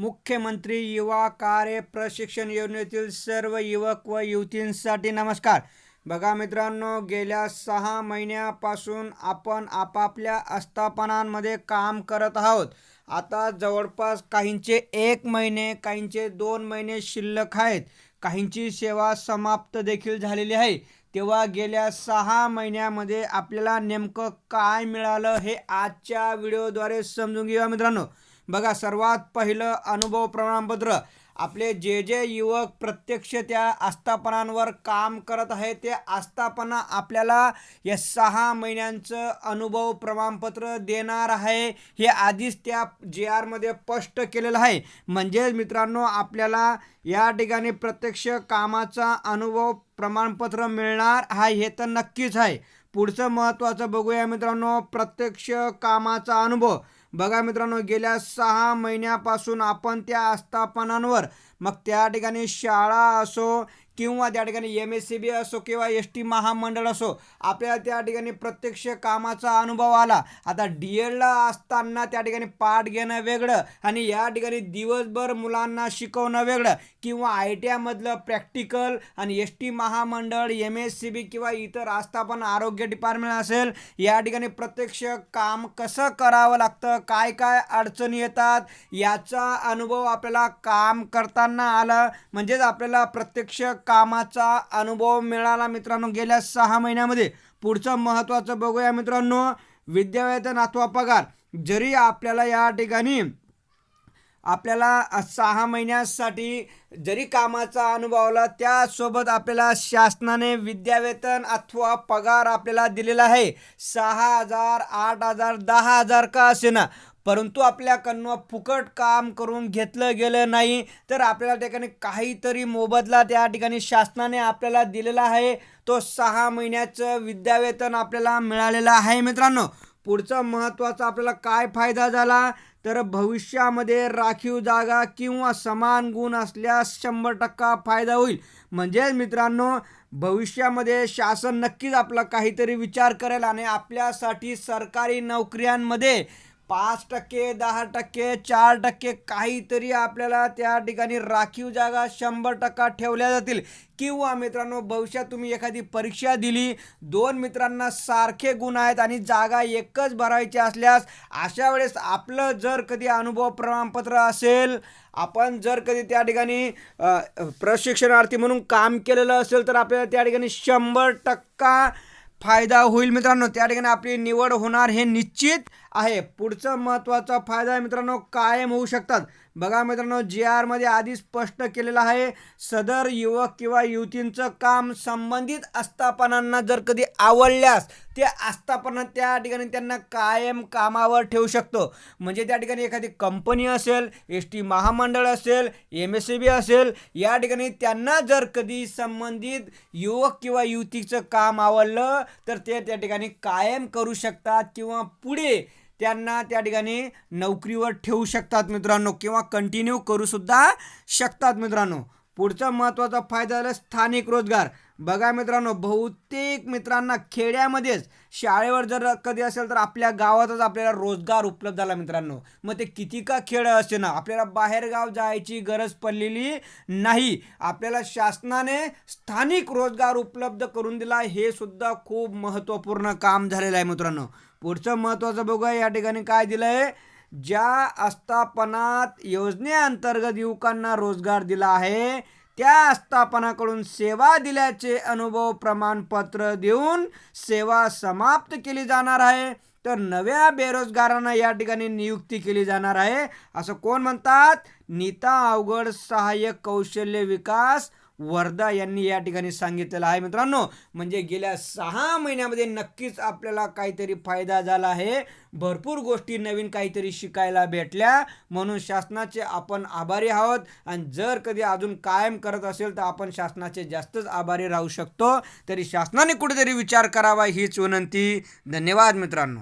मुख्यमंत्री युवा कार्य प्रशिक्षण योजनेतील सर्व युवक व युवतींसाठी नमस्कार. बघा मित्रांनो गेल्या सहा महिन्यापासून आपण आपापल्या आस्थापनांमध्ये काम करत आहोत. आता जवळपास काहींचे एक महिने काहींचे दोन महिने शिल्लक आहेत. काहींची सेवा समाप्त देखील झालेली आहे. तेव्हा गेल्या सहा महिन्यामध्ये आपल्याला नेमकं काय मिळालं हे आजच्या व्हिडिओद्वारे समजून घेऊया मित्रांनो. बघा सर्वात पहिलं अनुभव प्रमाणपत्र. आपले जे जे युवक प्रत्यक्ष त्या आस्थापनांवर काम करत आहे ते आस्थापना आपल्याला या सहा महिन्यांचं अनुभव प्रमाणपत्र देणार आहे. हे आधीच त्या जे आरमध्ये स्पष्ट केलेलं आहे. म्हणजेच मित्रांनो आपल्याला या ठिकाणी प्रत्यक्ष कामाचा अनुभव प्रमाणपत्र मिळणार आहे हे तर नक्कीच आहे. पुढचं महत्त्वाचं बघूया मित्रांनो प्रत्यक्ष कामाचा अनुभव. बघा मित्रांनो गेल्या सहा महिन्यापासून आपण त्या आस्थापनांवर मग त्या ठिकाणी शाळा असो किंवा त्या ठिकाणी एम एस सी बी असो किंवा एस टी महामंडळ असो आपल्याला त्या ठिकाणी प्रत्यक्ष कामाचा अनुभव आला. आता डी एडला असताना त्या ठिकाणी पाठ घेणं वेगळं आणि या ठिकाणी दिवसभर मुलांना शिकवणं वेगळं किंवा आय टी आयमधलं प्रॅक्टिकल आणि एस टी महामंडळ एम एस सी बी किंवा इतर आस्थापन आरोग्य डिपार्टमेंट असेल या ठिकाणी प्रत्यक्ष काम कसं करावं लागतं काय काय अडचणी येतात याचा अनुभव आपल्याला काम करताना आला. म्हणजेच आपल्याला प्रत्यक्ष कामाचा अनुभव मिळाला मित्रांनो. गेल्या सहा महिन्यामध्ये पुढचं महत्त्वाचं बघूया मित्रांनो. विद्यावेतन अथवा पगार जरी आपल्याला या ठिकाणी आपल्याला सहा महिन्यासाठी जरी कामाचा अनुभव आला त्यासोबत आपल्याला शासनाने विद्यावेतन अथवा पगार आपल्याला दिलेला आहे. सहा हजार आठ हजार दहा हजार का असेना. परंतु आपल्याकडनं फुकट काम करून घेतलं गेलं नाही तर आपल्याला त्या ठिकाणी काहीतरी मोबदला त्या ठिकाणी शासनाने आपल्याला दिलेला आहे. तो सहा महिन्याचं विद्यावेतन आपल्याला मिळालेलं आहे मित्रांनो. पुढचा महत्त्वाचा आपल्याला काय फायदा झाला? तर भविष्यामध्ये राखीव जागा किंवा समान गुण असल्यास शंभर टक्का फायदा होईल. म्हणजेच मित्रांनो भविष्यामध्ये शासन नक्कीच आपला काहीतरी विचार करेल आणि आपल्यासाठी सरकारी नोकऱ्यांमध्ये पाच टक्के दहा टक्के चार टक्के काहीतरी आपल्याला त्या ठिकाणी राखीव जागा शंभर टक्का ठेवल्या जातील. किंवा मित्रांनो भविष्यात तुम्ही एखादी परीक्षा दिली दोन मित्रांना सारखे गुण आहेत आणि जागा एकच भरायची असल्यास अशा वेळेस आपलं जर कधी अनुभव प्रमाणपत्र असेल आपण जर कधी त्या ठिकाणी प्रशिक्षणार्थी म्हणून काम केलेलं असेल तर आपल्याला त्या ठिकाणी शंभर टक्का फायदा होईल मित्रांनो. त्या ठिकाणी आपली निवड होणार हे निश्चित आहे. पुढचा महत्त्वाचा फायदा मित्रांनो कायम होऊ शकतात. बघा मित्रांनो जी आरमध्ये आधी स्पष्ट केलेलं आहे सदर युवक किंवा युवतींचं काम संबंधित आस्थापनांना जर कधी आवडल्यास ते आस्थापना त्या ठिकाणी त्यांना कायम कामावर ठेवू शकतो. म्हणजे त्या ठिकाणी एखादी कंपनी असेल एस टी महामंडळ असेल एम एस सी बी असेल या ठिकाणी त्यांना जर कधी संबंधित युवक किंवा युवतीचं काम आवडलं तर ते त्या ठिकाणी कायम करू शकतात किंवा पुढे त्यांना त्या ठिकाणी नोकरीवर ठेवू शकतात मित्रांनो किंवा कंटिन्यू करू सुद्धा शकतात मित्रांनो. पुढचा महत्त्वाचा फायदा झाला स्थानिक रोजगार. बघा मित्रांनो बहुतेक मित्रांना खेड्यामध्येच शाळेवर जर कधी असेल तर आपल्या गावातच आपल्याला रोजगार उपलब्ध झाला मित्रांनो. मग ते किती का खेळ असे ना आपल्याला बाहेरगाव जायची गरज पडलेली नाही. आपल्याला शासनाने स्थानिक रोजगार उपलब्ध करून दिला हे सुद्धा खूप महत्त्वपूर्ण काम झालेलं आहे मित्रांनो. पुढचं महत्त्वाचं बघूया या ठिकाणी काय दिलं आहे ज्या आस्थापनात योजनेअंतर्गत युवकांना रोजगार दिला आहे त्या आस्थापनाकडून सेवा दिल्याचे अनुभव प्रमाणपत्र देऊन सेवा समाप्त केली जाणार आहे. तर नव्या बेरोजगारांना या ठिकाणी नियुक्ती केली जाणार आहे. असं कोण म्हणतात? नीता अवघड सहाय्यक कौशल्य विकास वर्धा यांनी या ठिकाणी सांगितलेलं आहे मित्रांनो. म्हणजे गेल्या सहा महिन्यामध्ये नक्कीच आपल्याला काहीतरी फायदा झाला आहे. भरपूर गोष्टी नवीन काहीतरी शिकायला भेटल्या. म्हणून शासनाचे आपण आभारी आहोत. आणि जर कधी अजून कायम करत असेल तर आपण शासनाचे जास्तच आभारी राहू शकतो. तरी शासनाने कुठेतरी विचार करावा हीच विनंती. धन्यवाद मित्रांनो.